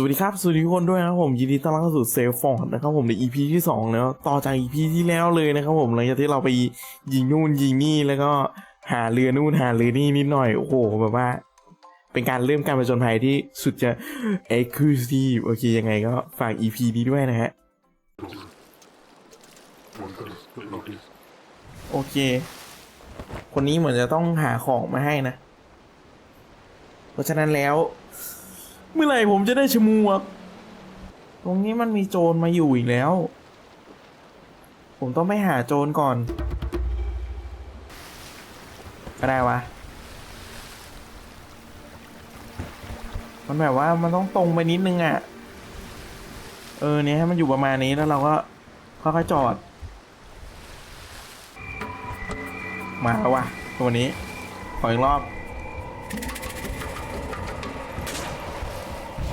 สวัสดีครับ สวัสดีทุกคนด้วยนะครับผมยินดีต้อนรับเข้าสู่เซลฟอร์ดนะครับผมใน EP ที่2แล้วต่อจาก EP ที่แล้วเลยนะครับผมหลังจากที่เราไปยิงนู่นยิงนี่แล้วก็หาเรือนู่นหาเรือนี่นิดหน่อยโอ้โหแบบว่า เป็นการเริ่มการผจญภัยที่สุดจะ exclusive โอเคยังไงก็ฝาก EP นี้ด้วยนะฮะโอเค คนนี้เหมือนจะต้องหาของมาให้นะ เพราะฉะนั้นแล้ว เมื่อไหร่ผมจะได้ชมวก ตรงนี้มันมีโจรมาอยู่อีกแล้ว ผมต้องไปหาโจรก่อน ก็ได้วะ มันแบบว่ามันต้องตรงไปนิดนึงอะ่ะ เออเนี่ยให้มันอยู่ประมาณนี้แล้วเราก็ค่อยๆจอด มาแล้ววะตัวนี้ ขออีกรอบ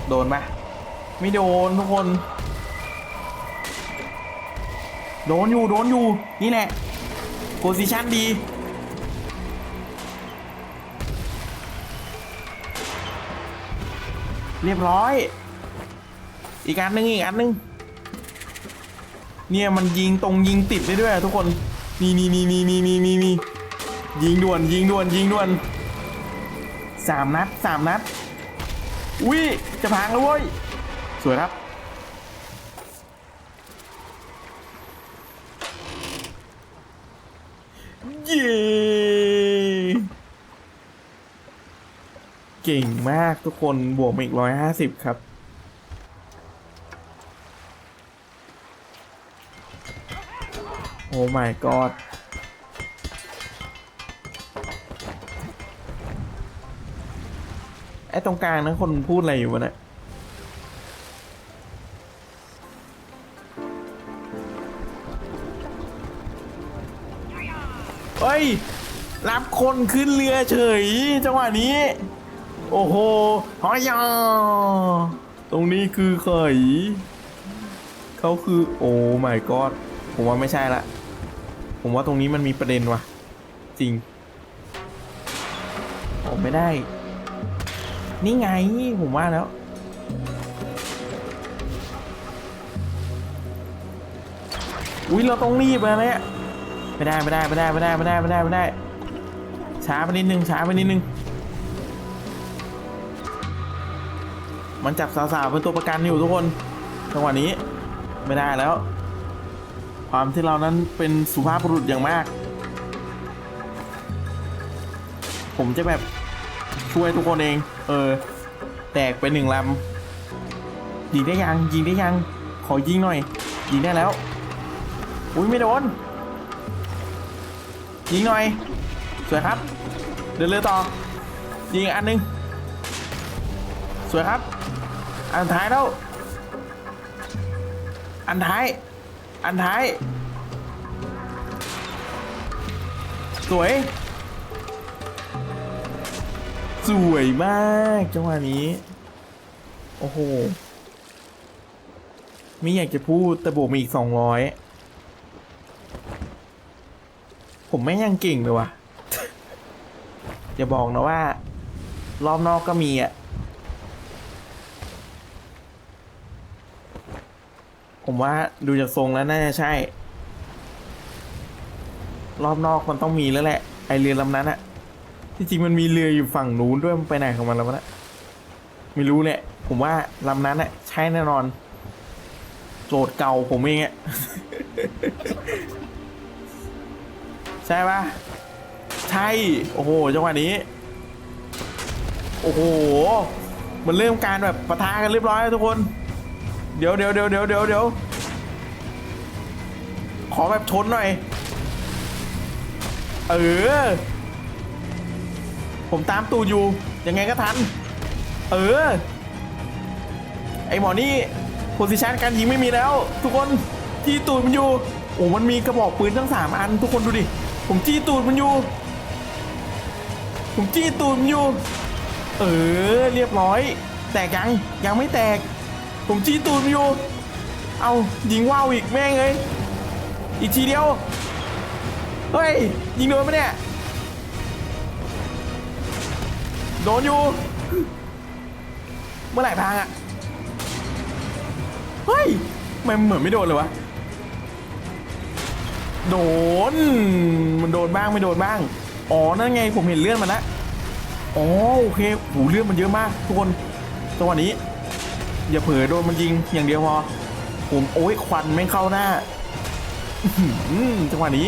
โดนไหมไม่โดนทุกคน โดนอยู่ โดนอยู่ นี่แหละโพซิชันดี เรียบร้อย อีกอันนึง อีกอันนึง เนี่ยมันยิงตรงยิงติดได้ด้วยทุกคน นี่นี่นี่นี่นี่นี่นี่ยิงด่วนยิงด่วนยิงด่วนสามนัดสามนัด อุ้ยจะพังแล้วเว้ย สวยครับ เย้เก่งมากทุกคนบวกมาอีกร้อยห้าสิบครับ โอ้ my god อ้ตรงกลางนั้นคนพูดอะไรอยู่วะเนี่ยเฮ้ย รับคนขึ้นเรือเฉย จังหวะนี้ โอ้โหหอยาตรงนี้คือเขยเขาคือ โอ้ my god ผมว่าไม่ใช่ละ ผมว่าตรงนี้มันมีประเด็นว่ะ จริงโอ้ไม่ได้ นี่ไงผมว่าแล้ว อุ้ยเราต้องรีบแล้วเนี่ยไม่ได้ไม่ได้ไม่ได้ไม่ได้ไม่ได้ไม่ได้ไม่ได้ช้าไปนิดนึงช้าไปนิดนึง มันจับสาวๆเป็นตัวประกันอยู่ทุกคนจังหวะนี้ไม่ได้แล้ว ความที่เรานั้นเป็นสุภาพบุรุษอย่างมาก ผมจะแบบ ช่วยทุกคนเอง เออ แตกไปหนึ่งลำยิงได้ยัง ยิงได้ยัง ขอยิงหน่อย ยิงได้แล้ว อุ้ยไม่โดน ยิงหน่อย สวยครับ เดินเรือต่อ ยิงอันหนึง สวยครับ อันท้ายแล้ว อันท้าย อันท้าย สวย สวยมากจังหวะนี้ โอ้โห ไม่อยากจะพูดแต่บวกมาอีกสองร้อยผมไม่ยังเก่งเลยว่ะอย่าบอกนะว่า รอบนอกก็มีอะ ผมว่าดูจากทรงแล้วน่าจะใช่ รอบนอกมันต้องมีแล้วแหละ ไอเรือลำนั้นอะ ที่จริงมันมีเรืออยู่ฝั่งนู้นด้วยมันไปไหนของมันแล้ววะเนะไม่รู้แหละผมว่าลำนั้นอะใช่แน่นอน โจทย์เก่าผมเองอะใช่ปะใช่ โอ้โหจังหวะนี้ โอ้โห มันเริ่มการแบบปะทะกันเรียบร้อยแล้วทุกคน เดี๋ยวเดี๋ยวเดี๋ยวเดี๋ยวเดี๋ยวเดี๋ยวขอแบบชนหน่อย เออ ผมตามตูดอยู่ยังไงก็ทัน เออ ไอหมอนี่โพซิชันการยิงไม่มีแล้ว ทุกคนจี้ตูดมันอยู่โอ้มันมีกระบอกปืนทั้งสามอัน ทุกคนดูดิ ผมจี้ตูดมันอยู่ ผมจี้ตูดมันอยู่ เออเรียบร้อย แตกยังยังไม่แตก ผมจี้ตูดมันอยู่ เอายิงว่าวอีกแม่งเลยอีกทีเดียว เฮ้ยยิงโดนปะเนี่ย โดนอยู่ เมื่อไหร่พังอะ เฮ้ยทำไมมันเหมือนไม่โดนเลยวะ โดน มันโดนบ้างไม่โดนบ้าง อ๋อ นั่นไงผมเห็นเลื่อนมันละอ๋อโอเคหูเลื่อนมันเยอะมาก ทุกคนจังหวะนี้ อย่าเผลอโดนมันยิงอย่างเดียวพอ ผมโอ้ยควันแม่เข้าหน้าอื้อหือจังหวะนี้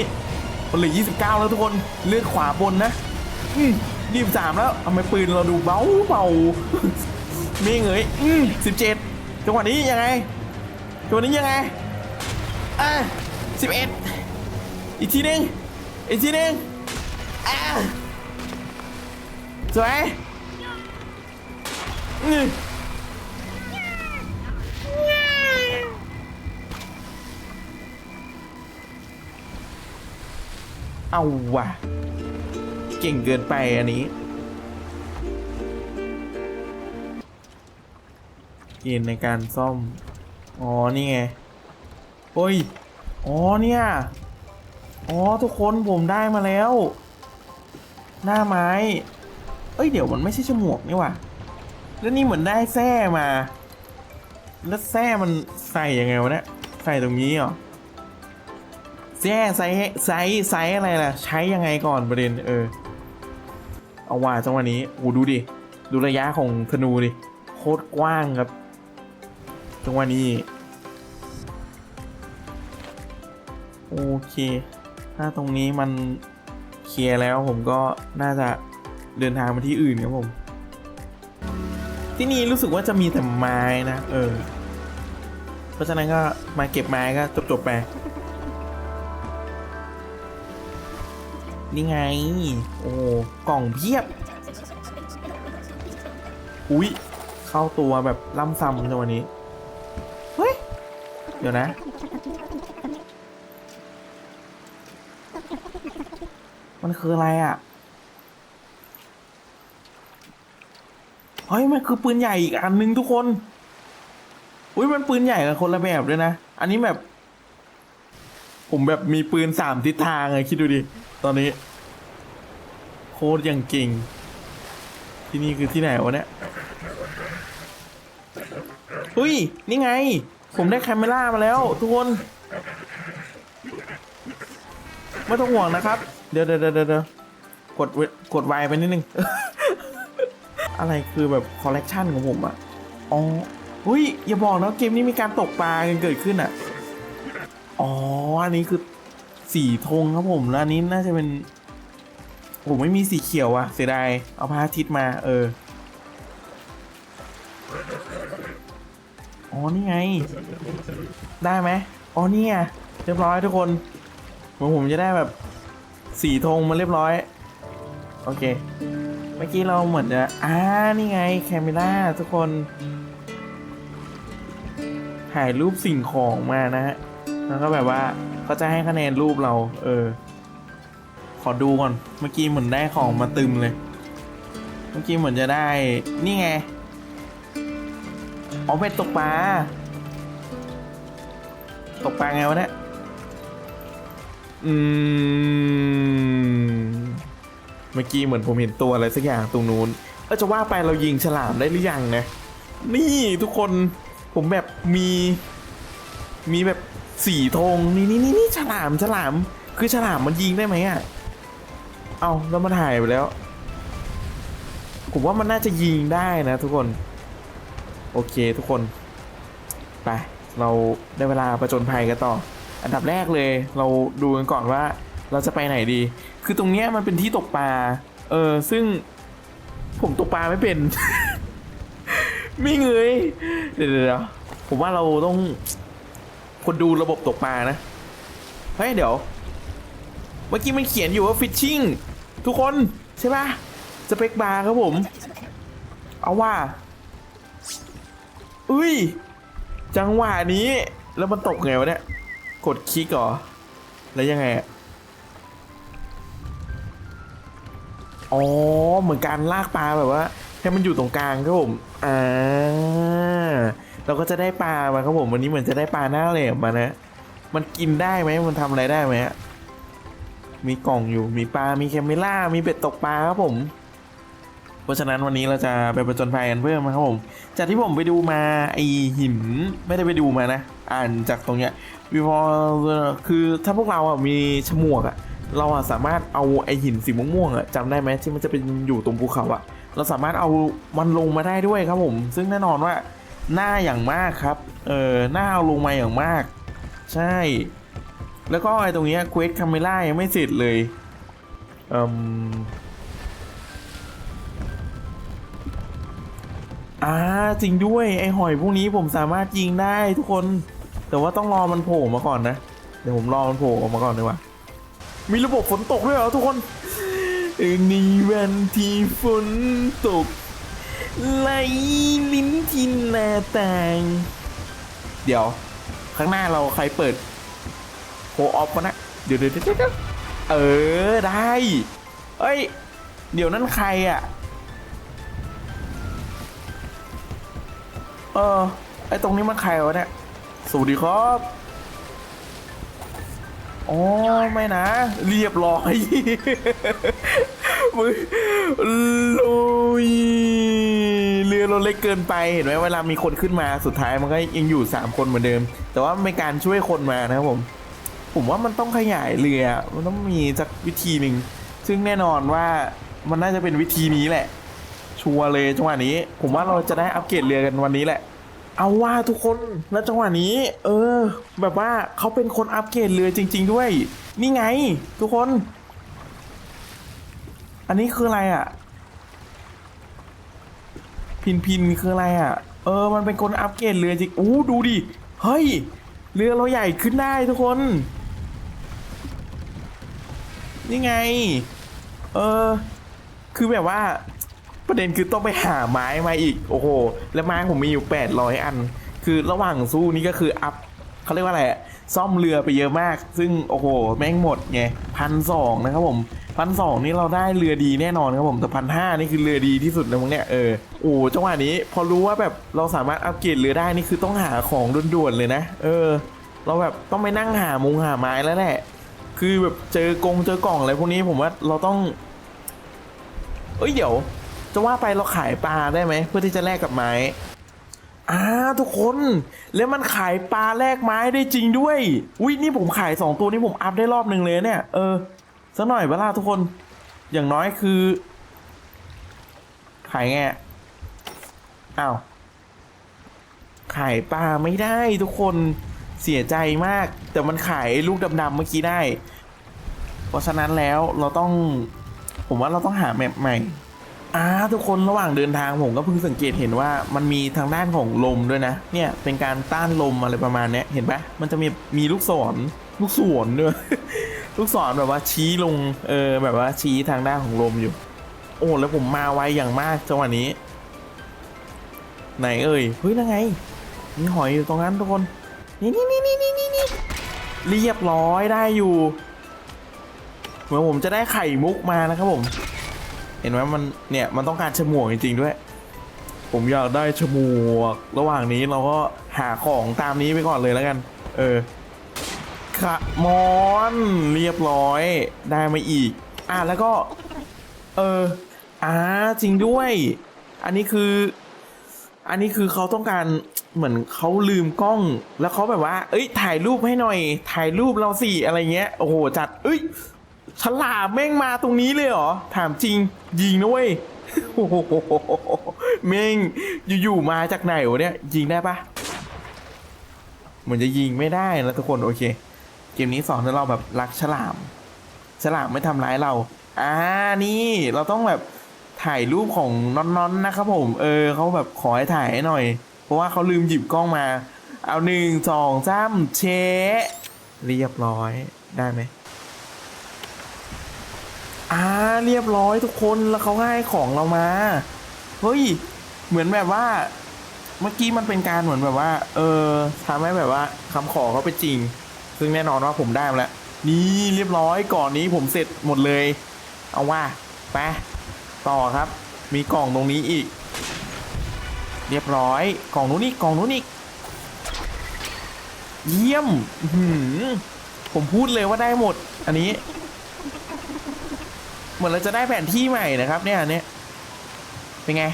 มันเหลือ29 แล้วทุกคน เลือดขวาบนนะอื ยี่สิบสามแล้วทำไมปืนเราดูเบาเบาไม่เงยอืมสิบเจ็ดจังหวะนี้ยังไงจังหวะนี้ยังไงอะสิบเอ็ดอีกทีหนึงอีกทีหนึงอะสวยอืมเอาว่ะ เก่งเกินไปอันนี้เกณฑ์ในการซ่อม อ๋อ นี่ไง โอ้ย อ๋อ เนี่ย อ๋อ ทุกคนผมได้มาแล้ว หน้าไม้ เอ้ย เดี๋ยวมันไม่ใช่ฉมวกนี่ว่ะแล้วนี่เหมือนได้แส้มา แล้วแส้มันใส่ยังไงวะเนี่ย ใส่ตรงนี้เหรอแส้ไซส์ไซส์ไซส์อะไรล่ะ ใช้ยังไงก่อนประเด็นเออ เอาว่าจังหวะนี้โอ้ดูดิ ดูระยะของธนูดิ โคตรกว้างครับ จังหวะนี้ โอเค ถ้าตรงนี้มันเคลียร์แล้วผมก็น่าจะเดินทางมาที่อื่นครับผม ที่นี่รู้สึกว่าจะมีแต่ไม้นะ เออ เพราะฉะนั้นก็มาเก็บไม้ก็จบๆไป นี่ไง โอ้กล่องเพียบ อุ้ยเข้าตัวแบบล่ำซ้ำในวันนี้ เฮ้ย เดี๋ยวนะ มันคืออะไรอะ เฮ้ย มันคือปืนใหญ่อีกอันนึงทุกคน อุ้ยมันปืนใหญ่กับคนละแบบด้วยนะ อันนี้แบบ ผมแบบมีปืนสามทิศทางเลยคิดดูดิ ตอนนี้โคตรยังเก่ง ที่นี่คือที่ไหนวะเนี่ยเฮ้ย นี่ไง ผมได้แคมเมล่ามาแล้ว ทุกคน ไม่ต้องห่วงนะครับ เดี๋ยวเดี๋ยวเดี๋ยวเดี๋ยวกดเวกดไวไปนิดนึง อะไรคือแบบคอลเลกชันของผมอะอ๋อเฮ้ย อย่าบอกนะเกมนี้มีการตกปลาเกิดขึ้นอะอ๋อ อันนี้คือ สีธงครับผมแล้วอันนี้น่าจะเป็นผมไม่มีสีเขียวอะเสียดายเอาพระอาทิตย์มา เอออ๋อนี่ไง ได้ไหมอ๋อนี่ไงเรียบร้อยทุกคนเหมือนผมจะได้แบบสีธงมาเรียบร้อย โอเค เมื่อกี้เราเหมือนจะอ่านี่ไงแคมเมล่าทุกคน ถ่ายรูปสิ่งของมานะฮะแล้วก็แบบว่า เขาจะให้คะแนนรูปเรา เออ ขอดูก่อน เมื่อกี้เหมือนได้ของมาตึมเลย เมื่อกี้เหมือนจะได้ นี่ไง อ๋อเป็ดตกปลา ตกปลาไงวะเนี่ย อืม เมื่อกี้เหมือนผมเห็นตัวอะไรสักอย่างตรงนู้นเออจะว่าไปเรายิงฉลามได้หรือยังนะ นี่ทุกคนผมแบบมี มีแบบ สีธงนี่นี่นี่นี่ฉลามฉลาม คือฉลามมันยิงได้ไหมอะ เอาแล้วมันหายไปแล้ว ผมว่ามันน่าจะยิงได้นะทุกคน โอเคทุกคน ไป เราได้เวลาประจนภัยกันต่อ อันดับแรกเลย เราดูกันก่อนว่าเราจะไปไหนดี คือตรงเนี้ยมันเป็นที่ตกปลา เออ ซึ่งผมตกปลาไม่เป็น ไม่เงยเดี๋ยวเดี๋ยวเดี๋ยวผมว่าเราต้อง คนดูระบบตกปลานะ เฮ้ย เดี๋ยว เมื่อกี้มันเขียนอยู่ว่าฟิชชิ่งทุกคน ใช่ปะสเปคบาร์ครับผม เอาว่า อุ้ย จังหวะนี้ แล้วมันตกไงวะเนี่ย กดคลิกเหรอ แล้วยังไงอะอ๋อ เหมือนการลากปลาแบบว่า ให้มันอยู่ตรงกลางครับผม อ่า เราก็จะได้ปลามาครับผมวันนี้เหมือนจะได้ปลาหน้าเหลมมานะมันกินได้ไหมมันทำอะไรได้ไหมอะมีกล่องอยู่มีปลา มีแคมเมล่า มีเบ็ดตกปลาครับผม เพราะฉะนั้นวันนี้เราจะไปประจนภัยกันเพิ่มนะครับผม จากที่ผมไปดูมาไอหินไม่ได้ไปดูมานะ อ่านจากตรงเนี้ยวิวคือถ้าพวกเราอะมีฉมวกอะ เราอะสามารถเอาไอหินสีม่วงๆอะจำได้ไหมที่มันจะเป็นอยู่ตรงภูเขาอะ เราสามารถเอามันลงมาได้ด้วยครับผม ซึ่งแน่นอนว่า หน้าอย่างมากครับ เออหน้าเอาลงมาอย่างมาก ใช่ แล้วก็ไอตรงเนี้ยเควสคาเมล่ายังไม่เสร็จเลยอืมอ่าจริงด้วยไอหอยพวกนี้ผมสามารถยิงได้ทุกคน แต่ว่าต้องรอมันโผล่มาก่อนนะ เดี๋ยวผมรอมันโผล่ออกมาก่อนดีกว่า มีระบบฝนตกด้วยเหรอทุกคนนี่วันที่ฝนตก ไหลลิ้นทินนาต่าง เดี๋ยว ข้างหน้าเราใครเปิดโคออฟกันนะเดี๋ยวเดี๋ยวเดี๋ยวเดี๋ยวเออได้เอ้ย เดี๋ยวนั่นใครอะ เออ ไอตรงนี้มันใครวะเนี่ย สวัสดีครับอ๋อไม่นะ เรียบร้อย มึงลุยเรือเราเล็กเกินไปเห็นไหมเวลามีคนขึ้นมาสุดท้ายมันก็ยังอยู่3คนเหมือนเดิม แต่ว่าเป็นการช่วยคนมานะครับผม ผมว่ามันต้องขยายเรือ มันต้องมีสักวิธีหนึ่งซึ่งแน่นอนว่ามันน่าจะเป็นวิธีนี้แหละ ชัวร์เลยจังหวะนี้ ผมว่าเราจะได้อัปเกรดเรือกันวันนี้แหละ เอาว่าทุกคนแล้วจังหวะนี้ เออ แบบว่าเขาเป็นคนอัปเกรดเรือจริง ๆ ด้วย นี่ไง ทุกคน อันนี้คืออะไรอะ พินพินคืออะไรอะ เออ มันเป็นคนอัปเกรดเรือจริงอู้ดูดิ เฮ้ย เรือเราใหญ่ขึ้นได้ทุกคน นี่ไง เออ คือแบบว่า ประเด็นคือต้องไปหาไม้มาอีก โอ้โห แล้วไม้ผมมีอยู่800อัน คือระหว่างสู้นี่ก็คืออัพ เขาเรียกว่าอะไรอะซ่อมเรือไปเยอะมาก ซึ่งโอ้โหแม่งหมดไงพันสองนะครับผมพันสองนี่เราได้เรือดีแน่นอนครับผมแต่พันห้านี่คือเรือดีที่สุดเลยมั้งเนี่ยเออโอ้จังหวะนี้พอรู้ว่าแบบเราสามารถอัปเกรดเรือได้นี่คือต้องหาของด่วนๆเลยนะ เออ เราแบบต้องไปนั่งหามุงหาไม้แล้วแหละคือแบบเจอกงเจอกล่องอะไรพวกนี้ผมว่าเราต้องเอ้ยเดี๋ยว จะว่าไปเราขายปลาได้ไหมเพื่อที่จะแลกกับไม้ อ่าทุกคนแล้วมันขายปลาแลกไม้ได้จริงด้วยอุ้ยนี่ผมขายสองตัวนี้ผมอัพได้รอบหนึ่งเลยเนี่ยเออสัหน่อยเวลาทุกคน อย่างน้อยคือ ขายไงอะอ้าวขายปลาไม่ได้ทุกคนเสียใจมาก แต่มันขายลูกดำๆเมื่อกี้ได้ เพราะฉะนั้นแล้วเราต้อง ผมว่าเราต้องหาแมปใหม่ อ่าทุกคนระหว่างเดินทางผมก็เพิ่งสังเกตเห็นว่ามันมีทางด้านของลมด้วยนะ เนี่ยเป็นการต้านลมอะไรประมาณนี้เห็นปะมันจะมีมีลูกศรลูกศรด้วย ลูกศรแบบว่าชี้ลงเออแบบว่าชี้ทางด้านของลมอยู่ โอ้แล้วผมมาไวอย่างมากจังหวะนี้ ไหนเอ่ยเฮ้ยนั่นไงมีหอยอยู่ตรงนั้นทุกคนนี่นี่นี่นี่นี่นี่นี่เรียบร้อยได้อยู่เหมือนผมจะได้ไข่มุกมานะครับผม เห็นไหมมันเนี่ยมันต้องการฉมวกจริงๆด้วย ผมอยากได้ฉมวก ระหว่างนี้เราก็หาของตามนี้ไปก่อนเลยแล้วกัน เออขะมอนเรียบร้อยได้มาอีก อะแล้วก็ เอออ่าจริงด้วย อันนี้คือ อันนี้คือเขาต้องการเหมือนเขาลืมกล้อง แล้วเขาแบบว่า เอ้ย ถ่ายรูปให้หน่อย ถ่ายรูปเราสิอะไรเงี้ย โอ้โห จัด เอ้ย ฉลามแม่งมาตรงนี้เลยเหรอ ถามจริง ยิงนะเว้ยโอ้โหแม่งอยู่ๆมาจากไหนวะเนี่ย ยิงได้ปะเหมือนจะยิงไม่ได้นะทุกคนโอเค เกมนี้สอนให้เราแบบรักฉลาม ฉลามไม่ทำร้ายเรา อ่านี่เราต้องแบบถ่ายรูปของน้อนๆนนะครับผม เออเขาแบบขอให้ถ่ายให้หน่อย เพราะว่าเขาลืมหยิบกล้องมา เอาหนึ่งสองสามเชะเรียบร้อยได้ไหม อ่าเรียบร้อยทุกคนแล้วเขาให้ของเรามา เฮ้ย เหมือนแบบว่า เมื่อกี้มันเป็นการเหมือนแบบว่า เออทำให้แบบว่าคำขอเขาไปนจริง ซึ่งแน่นอนว่าผมได้แล้ว นี่เรียบร้อยก่อนนี้ผมเสร็จหมดเลย เอาว่าไปต่อครับ มีกล่องตรงนี้อีก เรียบร้อยกล่องนู้นอีกกล่องนู้นอีกเยี่ยมหือผมพูดเลยว่าได้หมด อันนี้ เหมือนเราจะได้แผนที่ใหม่นะครับ เนี่ยเนี่ยเป็นไง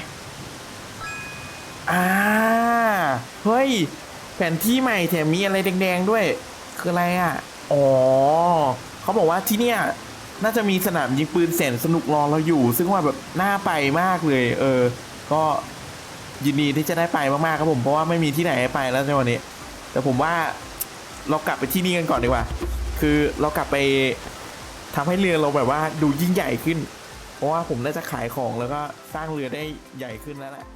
อ่าเฮ้ย แผนที่ใหม่แถมมีอะไรแดงๆด้วย คืออะไรอะ อ๋อเขาบอกว่าที่เนี่ยน่าจะมีสนามยิงปืนแสนสนุกรอเราอยู่ ซึ่งว่าแบบน่าไปมากเลย เออ ก็ยินดีที่จะได้ไปมากๆครับผมเพราะว่าไม่มีที่ไหนให้ไปแล้วในวันนี้ แต่ผมว่าเรากลับไปที่นี่กันก่อนดีกว่า คือเรากลับไป ทำให้เรือเราแบบว่าดูยิ่งใหญ่ขึ้น เพราะว่าผมน่าจะขายของแล้วก็สร้างเรือได้ใหญ่ขึ้นแล้วแหละ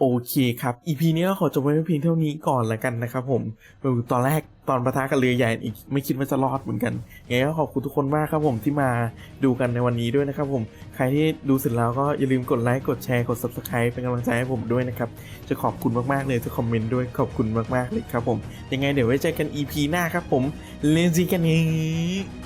โอเคครับ EP นี้ก็ขอจบไว้เพียงเท่านี้ก่อนแล้วกันนะครับผมตอนแรกตอนประทะกับเรือใหญ่อีกไม่คิดว่าจะรอดเหมือนกันยังไงก็ขอบคุณทุกคนมากครับผมที่มาดูกันในวันนี้ด้วยนะครับผม ใครที่ดูเสร็จแล้วก็อย่าลืมกดไลค์กดแชร์กด subscribe เป็นกำลังใจให้ผมด้วยนะครับ จะขอบคุณมากๆเลยทุกคอมเมนต์ด้วยขอบคุณมากๆเลยครับผม ยังไงเดี๋ยวไว้เจอกัน EP หน้าครับผมเล่นซีกันนี้